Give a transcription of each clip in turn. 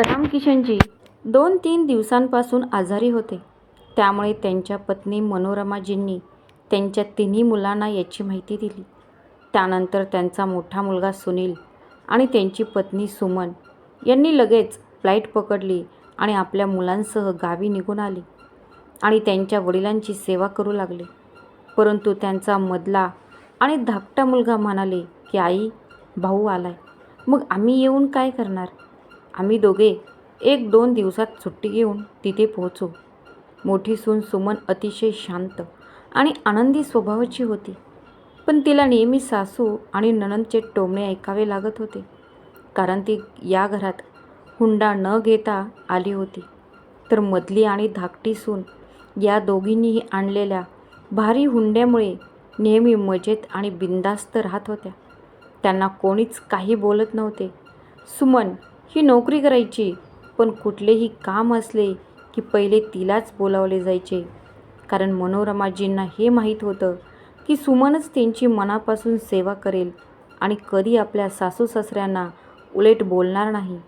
रामकिशनजी दोन तीन दिवसांपासून आजारी होते. त्यामुळे त्यांच्या पत्नी मनोरमाजींनी त्यांच्या तिन्ही मुलांना याची माहिती दिली. त्यानंतर त्यांचा मोठा मुलगा सुनील आणि त्यांची पत्नी सुमन यांनी लगेच फ्लाईट पकडली आणि आपल्या मुलांसह गावी निघून आली आणि त्यांच्या वडिलांची सेवा करू लागले. परंतु त्यांचा मधला आणि धाकटा मुलगा म्हणाले की आई भाऊ आलाय. मग आम्ही येऊन काय करणार? आम्ही दोघे एक दोन दिवसात सुट्टी घेऊन तिथे पोहोचू. मोठी सून सुमन अतिशय शांत आणि आनंदी स्वभावाची होती. पण तिला नेहमी सासू आणि ननंदचे टोमणे ऐकावे लागत होते कारण ती या घरात हुंडा न घेता आली होती. तर मधली आणि धाकटी सून या दोघींनीही आणलेल्या भारी हुंड्यामुळे नेहमी मजेत आणि बिंदास्त राहत होत्या. त्यांना कोणीच काही बोलत नव्हते. सुमन ही नोकरी करायची. पण कुठलेही काम असले की पहिले तिलाच बोलावले जायचे. कारण मनोरमाजींना हे माहीत होतं की सुमनच त्यांची मनापासून सेवा करेल आणि कधी आपल्या सासू सासऱ्यांना उलट बोलणार नाही.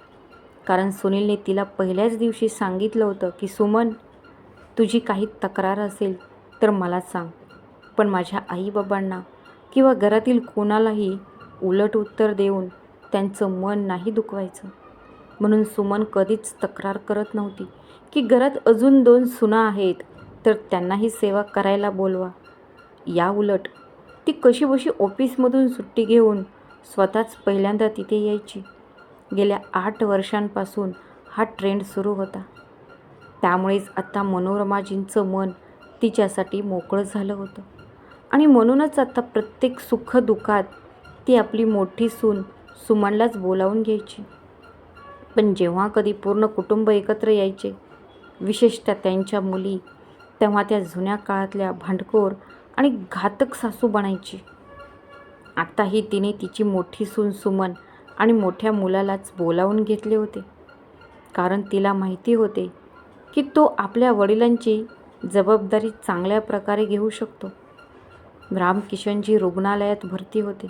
कारण सुनीलने तिला पहिल्याच दिवशी सांगितलं होतं की सुमन तुझी काही तक्रार असेल तर मला सांग. पण माझ्या आईबाबांना किंवा घरातील कोणालाही उलट उत्तर देऊन त्यांचं मन नाही दुखवायचं. म्हणून सुमन कधीच तक्रार करत नव्हती. की घरात अजून दोन सुना आहेत तर त्यांनाही सेवा करायला बोलवा. या उलट ती कशीबशी ऑफिसमधून सुट्टी घेऊन स्वतःच पहिल्यांदा तिथे यायची. गेल्या आठ वर्षांपासून हा ट्रेंड सुरू होता. त्यामुळेच आत्ता मनोरमाजींचं मन तिच्यासाठी मोकळं झालं होतं. आणि म्हणूनच आता प्रत्येक सुखदुःखात ती आपली मोठी सून सुमनलाच बोलावून घ्यायची. पण जेव्हा कधी पूर्ण कुटुंब एकत्र यायचे विशेषतः त्यांच्या मुली तेव्हा त्या जुन्या काळातल्या भांडखोर आणि घातक सासू बनायची. आत्ताही तिने तिची मोठी सून सुमन आणि मोठ्या मुलालाच बोलावून घेतले होते. कारण तिला माहिती होते की तो आपल्या वडिलांची जबाबदारी चांगल्या प्रकारे घेऊ शकतो. रामकिशनजी रुग्णालयात भरती होते.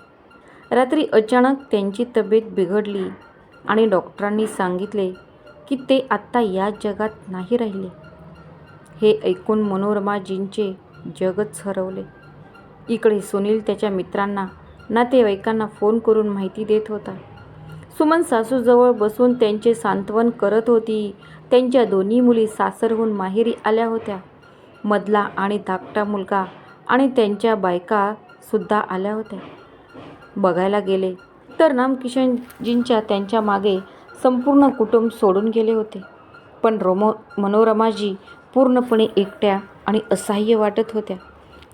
रात्री अचानक त्यांची तब्येत बिघडली आणि डॉक्टरांनी सांगितले की ते आत्ता या जगात नाही राहिले. हे ऐकून मनोरमाजींचे जगच हरवले. इकडे सुनील त्याच्या मित्रांना नातेवाईकांना फोन करून माहिती देत होता. सुमन सासूजवळ बसून त्यांचे सांत्वन करत होती. त्यांच्या दोन्ही मुली सासरहून माहेरी आल्या होत्या. मधला आणि धाकटा मुलगा आणि त्यांच्या बायकासुद्धा आल्या होत्या. बघायला गेले तर रामकिशनजींच्या त्यांच्या मागे संपूर्ण कुटुंब सोडून गेले होते. पण रोमो मनोरमाजी पूर्णपणे एकट्या आणि असहाय्य वाटत होत्या.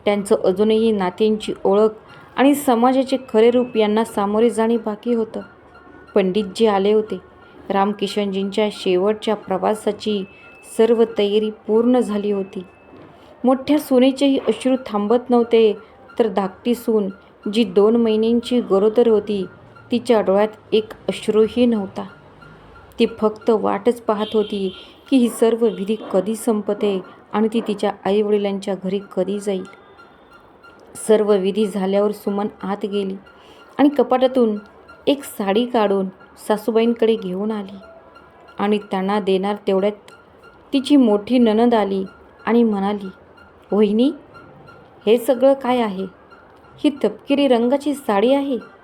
त्यांचं अजूनही नात्यांची ओळख आणि समाजाचे खरे रूप यांना सामोरे जाणे बाकी होतं. पंडितजी आले होते. रामकिशनजींच्या शेवटच्या प्रवासाची सर्व तयारी पूर्ण झाली होती. मोठ्या सुनेचेही अश्रू थांबत नव्हते तर धाकटी सून जी दोन महिन्यांची गरोदर होती तिच्या डोळ्यात एक अश्रूही नव्हता. ती फक्त वाटच पाहत होती की ही सर्व विधी कधी संपते आणि ती तिच्या आईवडिलांच्या घरी कधी जाईल. सर्व विधी झाल्यावर सुमन आत गेली आणि कपाटातून एक साडी काढून सासूबाईंकडे घेऊन आली. आणि त्यांना देणार तेवढ्यात तिची मोठी ननद आली आणि म्हणाली वहिनी हे सगळं काय आहे? ही तपकिरी रंगाची साडी आहे?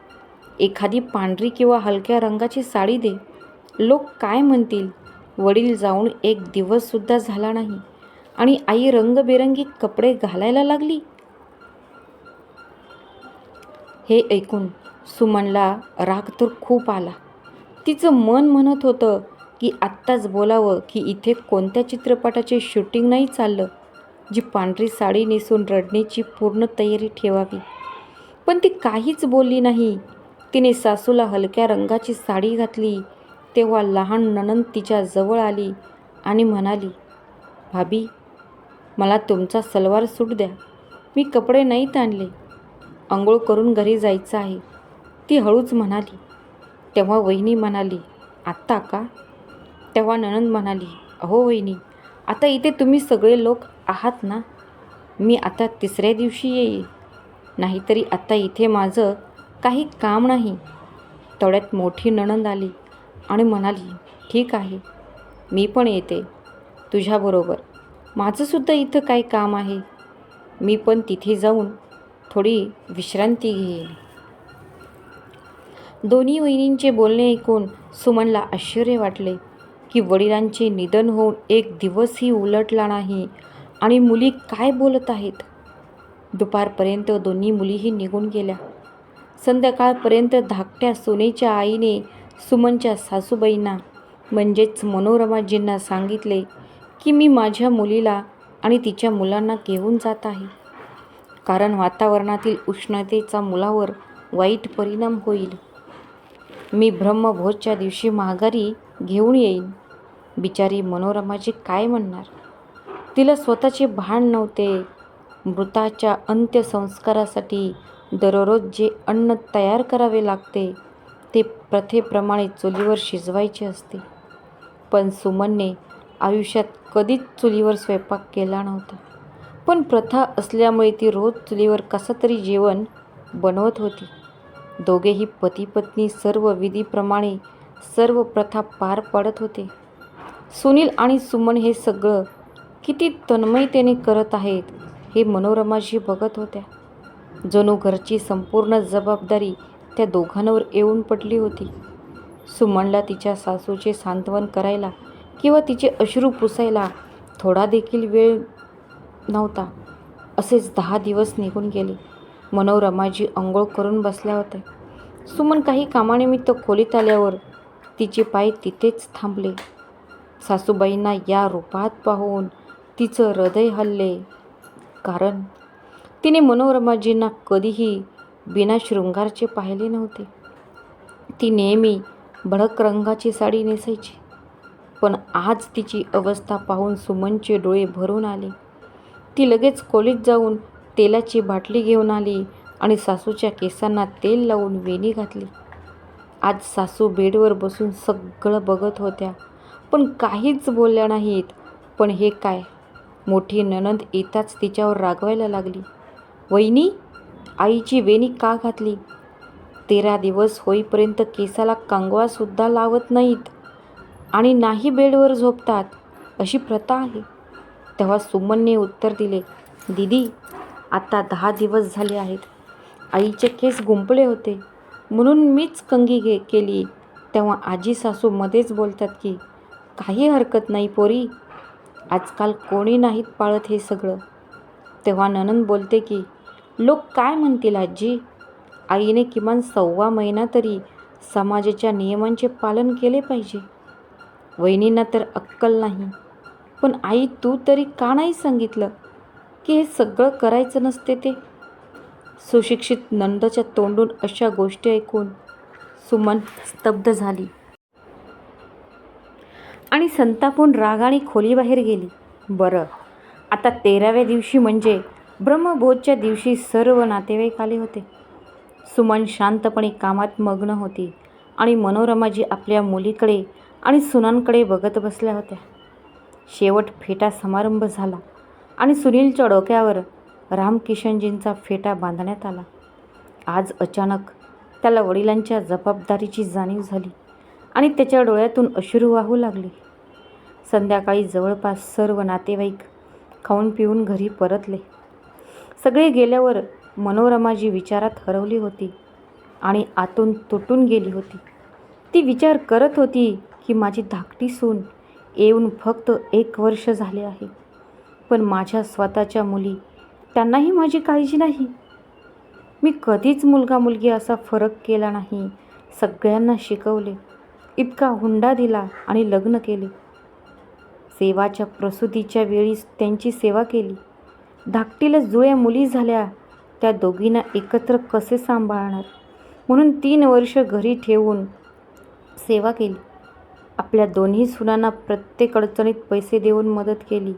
एखादी पांढरी किंवा हलक्या रंगाची साडी दे. लोक काय म्हणतील? वडील जाऊन एक दिवससुद्धा झाला नाही. आणि आई रंगबेरंगी कपडे घालायला लागली? हे ऐकून सुमनला राग तर खूप आला. तिचं मन म्हणत होतं की आत्ताच बोलावं की इथे कोणत्या चित्रपटाचे शूटिंग नाही चाललं जी पांढरी साडी नेसून रडण्याची पूर्ण तयारी ठेवावी. पण ती काहीच बोलली नाही. तिने सासूला हलक्या रंगाची साडी घातली. तेव्हा लहान नणंद तिच्या जवळ आली आणि म्हणाली भाभी मला तुमचा सलवार सूट द्या. मी कपडे नाहीत आणले. आंघोळ करून घरी जायचं आहे. ती हळूच म्हणाली. तेव्हा वहिनी म्हणाली आत्ता का? तेव्हा नणंद म्हणाली अहो वहिनी आता इथे तुम्ही सगळे लोक आहात ना? मी आता तिसऱ्या दिवशी येईल नाहीतरी आता इथे माझं काही काम नाही. तेवढ्यात मोठी नणंद आली आणि म्हणाली ठीक आहे मी पण येते तुझ्याबरोबर माझंसुद्धा इथं काही काम आहे? मी पण तिथे जाऊन थोडी विश्रांती घेईन. दोन्ही वहिनींचे बोलणे ऐकून सुमनला आश्चर्य वाटले की वडिलांचे निधन होऊन एक दिवसही उलटला नाही आणि मुली काय बोलत आहेत? दुपारपर्यंत दोन्ही मुलीही निघून गेल्या. संध्याकाळपर्यंत धाकट्या सोनेच्या आईने सुमनच्या सासूबाईंना म्हणजेच मनोरमाजींना सांगितले की मी माझ्या मुलीला आणि तिच्या मुलांना घेऊन जात आहे. कारण वातावरणातील उष्णतेचा मुलावर वाईट परिणाम होईल. मी ब्रह्मभोजच्या दिवशी माघारी घेऊन येईन. बिचारी मनोरमाजी काय म्हणणार? तिला स्वतःचे भान नव्हते. मृताच्या अंत्यसंस्कारासाठी दररोज जे अन्न तयार करावे लागते ते प्रथेप्रमाणे चुलीवर शिजवायचे असते. पण सुमनने आयुष्यात कधीच चुलीवर स्वयंपाक केला नव्हता. पण प्रथा असल्यामुळे ती रोज चुलीवर कसं तरी जेवण बनवत होती. दोघेही पती पत्नी सर्व विधीप्रमाणे सर्व प्रथा पार पाडत होते. सुनील आणि सुमन हे सगळं किती तन्मयतेने करत आहेत हे मनोरमाशी बघत होत्या. जणू घरची संपूर्ण जबाबदारी त्या दोघांवर येऊन पडली होती. सुमनला तिच्या सासूचे सांत्वन करायला किंवा तिचे अश्रू पुसायला थोडा देखील वेळ नव्हता. असेच दहा दिवस निघून गेले. मनोरमाजी अंघोळ करून बसल्या होत्या. सुमन काही कामानिमित्त खोलीत आल्यावर तिचे पाय तिथेच थांबले. सासूबाईंना या रूपात पाहून तिचं हृदय हल्ले. कारण तिने मनोरमाजींना कधीही बिना शृंगारचे पाहिले नव्हते. ती नेहमी भडक रंगाची साडी नेसायची. पण आज तिची अवस्था पाहून सुमनचे डोळे भरून आले. ती लगेच खोलीत जाऊन तेलाची बाटली घेऊन आली आणि सासूच्या केसांना तेल लावून वेणी घातली. आज सासू बेडवर बसून सगळं बघत होत्या. पण काहीच बोलल्या नाहीत. पण हे काय? मोठी ननंद येताच तिच्यावर रागवायला लागली. वहिनी आईची वेणी का घातली? तेरा दिवस होईपर्यंत केसाला कंगवासुद्धा लावत नाहीत आणि नाही बेडवर झोपतात अशी प्रथा आहे. तेव्हा सुमनने उत्तर दिले दीदी आता दहा दिवस झाले आहेत. आईचे केस गुंपले होते. म्हणून मीच कंगी घे केली. तेव्हा आजी सासू मध्येच बोलतात की काही हरकत नाही पोरी. आजकाल कोणी नाहीत पाळत हे सगळं. तेव्हा ननंद बोलते की लोक काय म्हणतील आजी? आईने किमान सव्वा महिना तरी समाजाच्या नियमांचे पालन केले पाहिजे. वहिनींना तर अक्कल नाही. पण आई तू तरी का नाही सांगितलं की हे सगळं करायचं नसते ते? सुशिक्षित नंदच्या तोंडून अशा गोष्टी ऐकून सुमन स्तब्ध झाली आणि संतापून रागाने खोलीबाहेर गेली. बरं आता तेराव्या दिवशी म्हणजे ब्रह्मभोजच्या दिवशी सर्व नातेवाईक आले होते. सुमन शांतपणे कामात मग्न होती आणि मनोरमाजी आपल्या मुलीकडे आणि सुनांकडे बघत बसल्या होत्या. शेवट फेटा समारंभ झाला आणि सुनीलच्या डोक्यावर रामकिशनजींचा फेटा बांधण्यात आला. आज अचानक त्याला वडिलांच्या जबाबदारीची जाणीव झाली आणि त्याच्या डोळ्यातून अश्रू वाहू लागले. संध्याकाळी जवळपास सर्व नातेवाईक खाऊन पिऊन घरी परतले. सगळे गेल्यावर मनोरमा जी विचारात हरवली होती आणि आतून तुटून गेली होती ती विचार करत होती की माझी धाकटी सून येऊन फक्त एक वर्ष झाले आहे पण माझ्या स्वतःच्या मुली त्यांनाही माझी काळजी नाही. मी कधीच मुलगा मुलगी असा फरक केला नाही. सगळ्यांना शिकवले इतका हुंडा दिला आणि लग्न केले. सेवाच्या प्रसूतीच्या वेळी त्यांची सेवा केली. धाकटीला जुळ्या मुली झाल्या त्या दोघींना एकत्र कसे सांभाळणार? म्हणून तीन वर्ष घरी ठेवून सेवा केली. आपल्या दोन्ही सुनांना प्रत्येक अडचणीत पैसे देऊन मदत केली.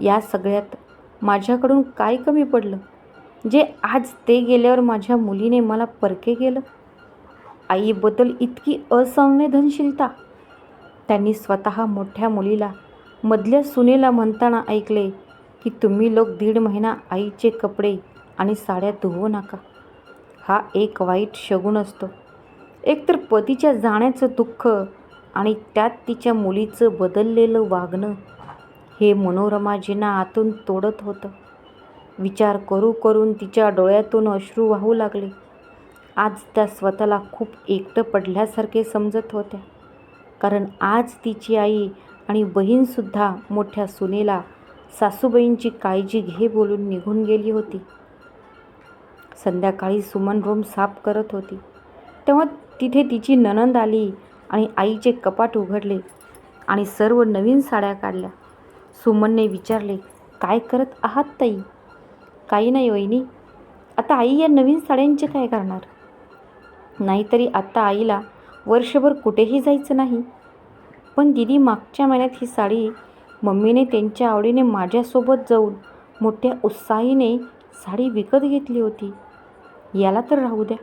या सगळ्यात माझ्याकडून काय कमी पडलं? जे आज ते गेल्यावर माझ्या मुलीने मला परके केलं? आईबद्दल इतकी असंवेदनशीलता? त्यांनी स्वतः मोठ्या मुलीला मधल्या सुनेला म्हणताना ऐकले की तुम्ही लोक दीड महिना आईचे कपडे आणि साड्या धुवू नका. हा एक वाईट शगुन असतो. एकतर पतीच्या जाण्याचं दुःख आणि त्यात तिच्या मुलीचं बदललेलं वागणं हे मनोरमाजींना आतून तोडत होतं. विचार करू करून तिच्या डोळ्यातून अश्रू वाहू लागले. आज त्या स्वतःला खूप एकटं पडल्यासारखे समजत होत्या. कारण आज तिची आई आणि बहीणसुद्धा मोठ्या सुनेला सासूबाईंची काळजी घे बोलून निघून गेली होती. संध्याकाळी सुमन रूम साफ करत होती. तेव्हा तिथे तिची ननंद आली आणि आईचे कपाट उघडले आणि सर्व नवीन साड्या काढल्या. सुमनने विचारले काय करत आहात ताई? काही नाही वहिनी. आता आई या नवीन साड्यांचे काय करणार? नाहीतरी आत्ता आईला वर्षभर कुठेही जायचं नाही. पण दिदी मागच्या महिन्यात ही साडी मम्मीने त्यांच्या आवडीने माझ्यासोबत जाऊन मोठ्या उत्साहीने साडी विकत घेतली होती. याला तर राहू द्या.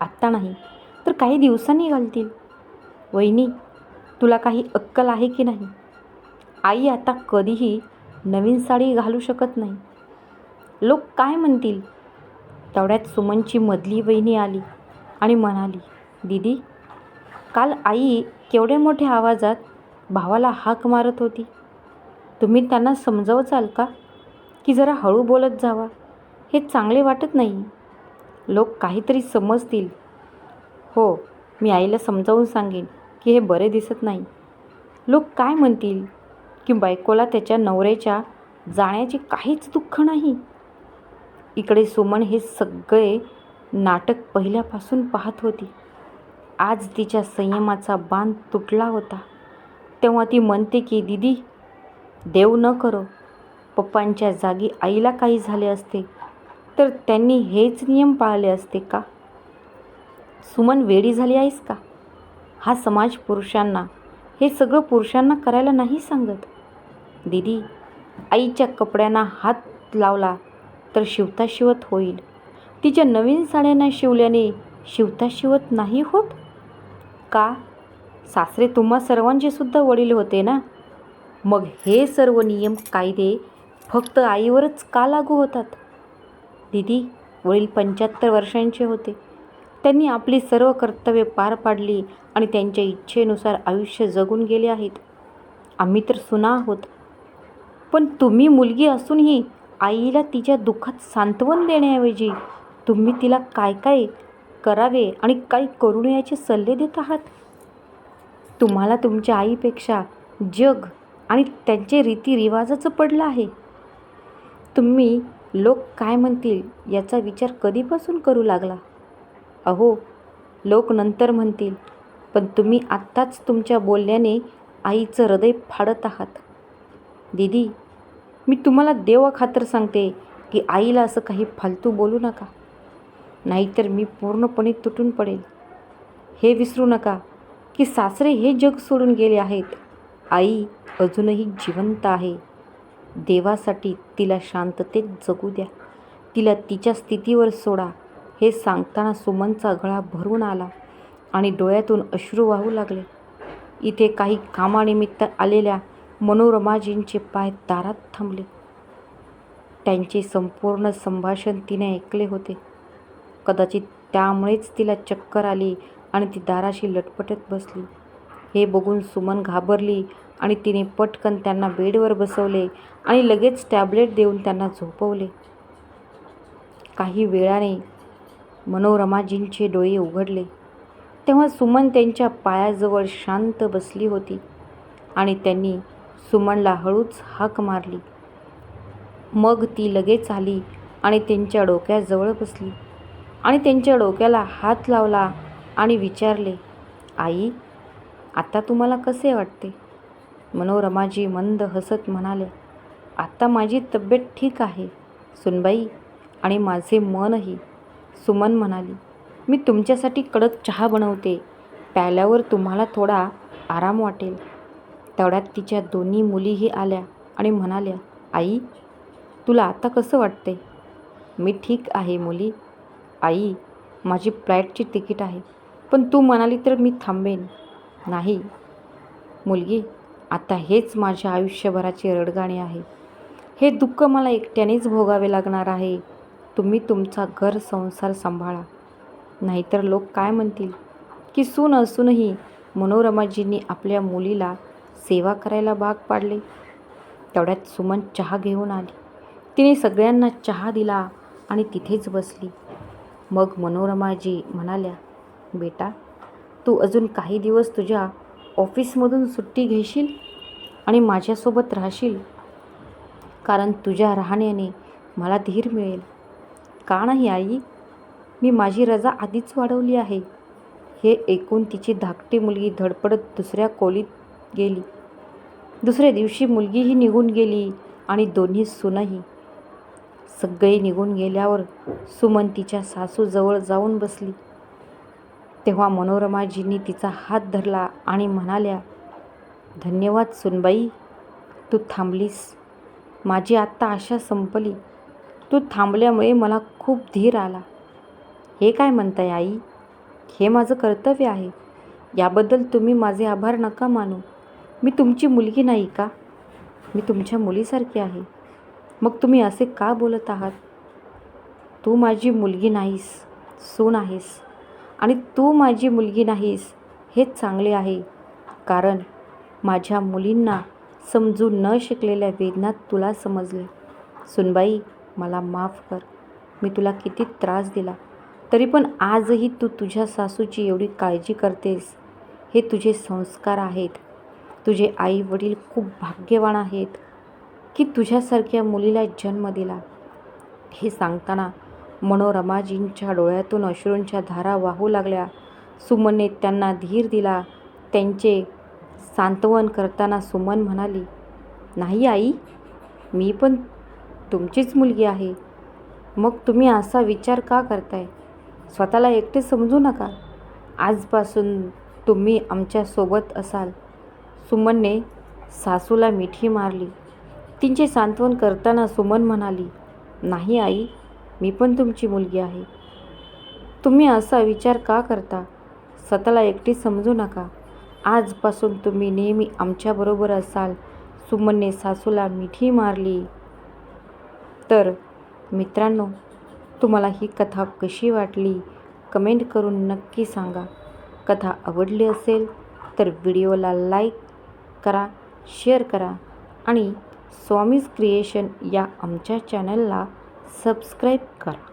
आत्ता नाही तर काही दिवसांनी घालतील. वहिनी तुला काही अक्कल आहे की नाही? आई आता कधीही नवीन साडी घालू शकत नाही. लोक काय म्हणतील? तेवढ्यात सुमनची मधली वहिनी आली आणि म्हणाली दीदी काल आई केवढ्या मोठ्या आवाजात भावाला हाक मारत होती. तुम्ही त्यांना समजावचाल का? की जरा हळू बोलत जावा. हे चांगले वाटत नाही. लोक काहीतरी समजतील. हो मी आईला समजावून सांगेन की हे बरे दिसत नाही. लोक काय म्हणतील? की बायकोला त्याच्या नवऱ्याच्या जाण्याचे काहीच दुःख नाही? इकडे सुमन हे सगळे नाटक पहिल्यापासून पाहत होती. आज तिच्या संयमाचा बांध तुटला होता. तेव्हा ती म्हणते की दिदी देव न करो. पप्पांच्या जागी आईला काही झाले असते तर त्यांनी हेच नियम पाळले असते का? सुमन वेडी झाली आहेस का? हा समाज पुरुषांना हे सगळं पुरुषांना करायला नाही सांगत. दिदी आईच्या कपड्यांना हात लावला तर शिवता शिवत होईल. तिच्या नवीन साड्यांना शिवल्याने शिवता शिवत नाही होत? का? सासरे तुम्हा सर्वांचे सुद्धा वडील होते ना? मग हे सर्व नियम कायदे फक्त आईवरच का लागू होतात? दिदी वडील पंच्याहत्तर वर्षांचे होते. त्यांनी आपली सर्व कर्तव्ये पार पाडली आणि त्यांच्या इच्छेनुसार आयुष्य जगून गेले आहेत. आम्ही तर सुना आहोत. पण तुम्ही मुलगी असूनही आईला तिच्या दुःखात सांत्वन देण्याऐवजी तुम्ही तिला काय काय करावे आणि काय करू नये सल्ले देत आहात? तुम्हाला तुमच्या आईपेक्षा जग आणि त्यांचे रीतिरिवाजाचं पडलं आहे. तुम्ही लोक काय म्हणतील याचा विचार कधीपासून करू लागला? अहो लोक नंतर म्हणतील पण तुम्ही आत्ताच तुमच्या बोलण्याने आईचं हृदय फाडत आहात. दीदी मी तुम्हाला देवाखातर सांगते की आईला असं काही फालतू बोलू नका. नाहीतर मी पूर्णपणे तुटून पडेल हे विसरू नका की सासरे हे जग सोडून गेले आहेत. आई अजूनही जिवंत आहे. देवासाठी तिला शांततेत जगू द्या. तिला तिच्या स्थितीवर सोडा. हे सांगताना सुमनचा गळा भरून आला आणि डोळ्यातून अश्रू वाहू लागले. इथे काही कामानिमित्त आलेल्या मनोरमाजींचे पाय दारात थांबले. त्यांचे संपूर्ण संभाषण तिने ऐकले होते. कदाचित त्यामुळेच तिला चक्कर आली आणि ती दाराशी लटपटत बसली. हे बघून सुमन घाबरली आणि तिने पटकन त्यांना बेडवर बसवले आणि लगेच टॅबलेट देऊन त्यांना झोपवले. काही वेळाने मनोरमाजींचे डोळे उघडले. तेव्हा सुमन त्यांच्या पायाजवळ शांत बसली होती आणि त्यांनी सुमनला हळूच हाक मारली. मग ती लगेच आली आणि त्यांच्या डोक्याजवळ बसली आणि त्यांच्या डोक्याला हात लावला आणि विचारले आई आता तुम्हाला कसे वाटते? मनोरमाजी मंद हसत म्हणाले आता माझी तब्येत ठीक आहे सुनबाई आणि माझे मनही. सुमन म्हणाली मी तुमच्यासाठी कडक चहा बनवते प्यायल्यावर तुम्हाला थोडा आराम वाटेल. तेवढ्यात तिच्या दोन्ही मुलीही आल्या आणि म्हणाल्या आई तुला आता कसं वाटते मी ठीक आहे मुली. आई माझी फ्लाईटची तिकीट आहे पण तू म्हणाली तर मी थांबेन. नाही. मुलगी आता हेच माझ्या आयुष्यभराचे रडगाणे आहे. हे दुःख मला एकट्यानेच भोगावे लागणार आहे. तुम्ही तुमचा घर संसार सांभाळा. नाहीतर लोक काय म्हणतील? की सून असूनही मनोरमाजींनी आपल्या मुलीला सेवा करायला भाग पाडले. तेवढ्यात सुमन चहा घेऊन आली. तिने सगळ्यांना चहा दिला आणि तिथेच बसली. मग मनोरमाजी म्हणाल्या बेटा तू अजून काही दिवस तुझ्या ऑफिसमधून सुट्टी घेशील आणि माझ्यासोबत राहशील. कारण तुझ्या राहण्याने मला धीर मिळेल. का नाही आई? मी माझी रजा आधीच वाढवली आहे. हे ऐकून तिची धाकटी मुलगी धडपडत दुसऱ्या खोलीत गेली. दुसऱ्या दिवशी मुलगीही निघून गेली आणि दोन्ही सुनही. सगळे निघून गेल्यावर सुमन तिच्या सासूजवळ जाऊन बसली. तेव्हा मनोरमाजींनी तिचा हात धरला आणि म्हणाल्या धन्यवाद सुनबाई तू थांबलीस. माझी आत्ता आशा संपली. तू थांबल्यामुळे मला खूप धीर आला. हे काय म्हणताय आई? हे माझं कर्तव्य आहे. याबद्दल तुम्ही माझे आभार नका मानू. मी तुमची मुलगी नाही का? मी तुमच्या मुलीसारखी आहे. मग तुम्ही असे का बोलत आहात? तू माझी मुलगी नाहीस सून आहेस. आणि तू माझी मुलगी नाहीस हेच चांगले आहे. कारण माझ्या मुलींना समजू न शिकलेल्या वेदना तुला समजले. सुनबाई मला माफ कर. मी तुला किती त्रास दिला. तरी पण आजही तू तुझ्या सासूची एवढी काळजी करतेस. हे तुझे संस्कार आहेत. तुझे आई वडील खूप भाग्यवान आहेत. की तुझ्यासारख्या मुलीला जन्म दिला. हे सांगताना मनोरमाजींच्या डोळ्यातून अश्रूंच्या धारा वाहू लागल्या. सुमनने त्यांना धीर दिला. त्यांचे सांत्वन करताना सुमन म्हणाली नाही आई मी पण तुमचीच मुलगी आहे. मग तुम्ही असा विचार का करताय? स्वतःला एकटे समजू नका. आजपासून तुम्ही आमच्यासोबत असाल. सुमनने सासूला मिठी मारली. तिचे सांत्वन करताना सुमन म्हणाली नाही आई मी पण तुमची मुलगी आहे. तुम्ही असा विचार का करता? स्वतःला एकटी समजू नका. आजपासून तुम्ही नेहमी आमच्याबरोबर असाल. सुमनने सासूला मिठी मारली. तर मित्रांनो तुम्हाला ही कथा कशी वाटली? कमेंट करून नक्की सांगा. कथा आवडली असेल तर व्हिडिओला लाईक करा शेअर करा आणि स्वामीज क्रिएशन या आमच्या चॅनलला सबस्क्राईब करा.